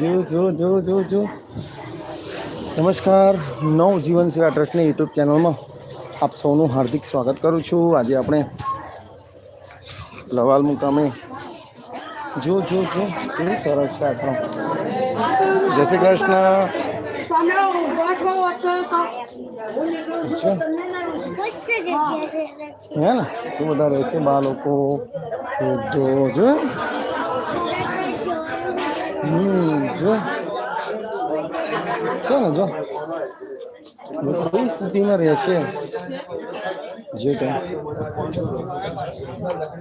જો જો જો જો જો નમસ્કાર. નવ જીવન સેવા ટ્રસ્ટની યુટ્યુબ ચેનલમાં આપ સૌનું હાર્દિક સ્વાગત કરું છું. આજે આપણે લવાલ મુકામે જો જો જો કેવું સરસ છે આશ્રમ જય શ્રી કૃષ્ણ. હે ને? એ બધા રહે છે બાળકો. જો જો. હમ જો છે ને જો કઈ સ્થિતિમાં રહેશે જે કંઈ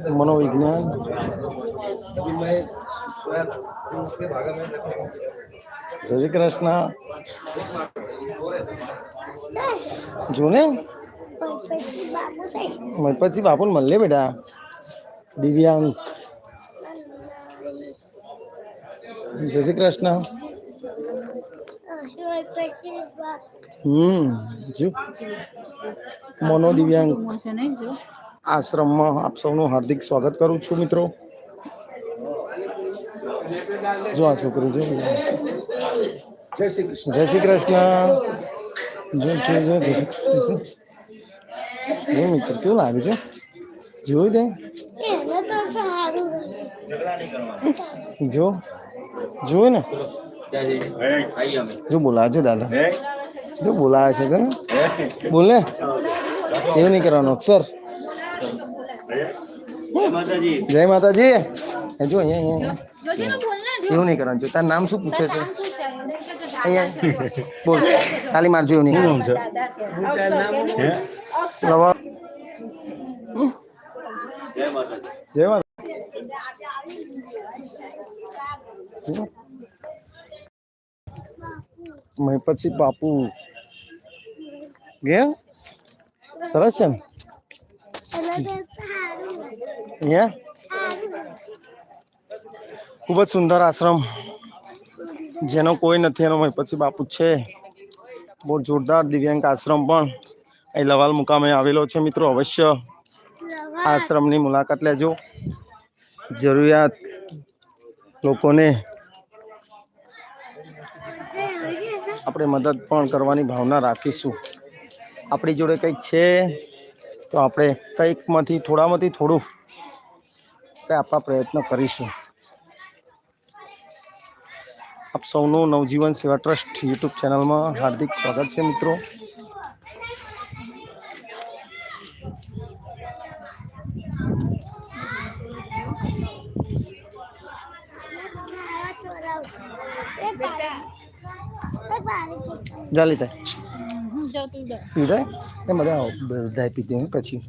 મનોવિજ્ઞાન જય શ્રી કૃષ્ણ જો ને પછી બાપુને મળે બેટા દિવ્યાંગ જય શ્રી કૃષ્ણ. હમ જો. મનો દિવ્યાંગ આશ્રમમાં આપ સૌનું હાર્દિક સ્વાગત કરું છું મિત્રો. જો આ છોકરી જો. જય શ્રી કૃષ્ણ. જય શ્રી કૃષ્ણ. જો જો જો જય શ્રી કૃષ્ણ જો મિત્ર કેવું લાગે છે? જોઈ દે. તો સારું જો જોયું ને. જો બોલાવે છે દાદા. જો બોલાવે છે ને. બોલ ને એવું નહીં કરવાનું અક્ષર. જય માતાજી. એ જો અહીંયા અહીંયા. એવું નહીં કરવાનું. તારું નામ શું પૂછે છે? અહીંયા. બોલ. ખાલી મારજો એવું નહીં જય માતા મેં પછી બાપુ ગયા? સરસ છે ને? ખૂબ જ સુંદર આશ્રમ. જેનો કોઈ નથી એનો મેં પછી બાપુ છે. બહુ જોરદાર દિવ્યાંગ આશ્રમ પણ. અહીં લવાલ મુકામે આવેલો છે મિત્રો અવશ્ય. આશ્રમની મુલાકાત લેજો. જરૂરિયાત લોકોને આપણે મદદ પણ કરવાની ભાવના રાખીશું. આપણી જોડે કંઈક છે તો આપણે કંઈકમાંથી થોડામાંથી થોડું આપણે આપવા પ્રયત્ન કરીશું. આપ સૌનું નવજીવન સેવા ટ્રસ્ટ યુટ્યુબ ચેનલમાં હાર્દિક સ્વાગત છે મિત્રો. જાલી લેતા પીડાય એ બધા બધા પીતી પછી.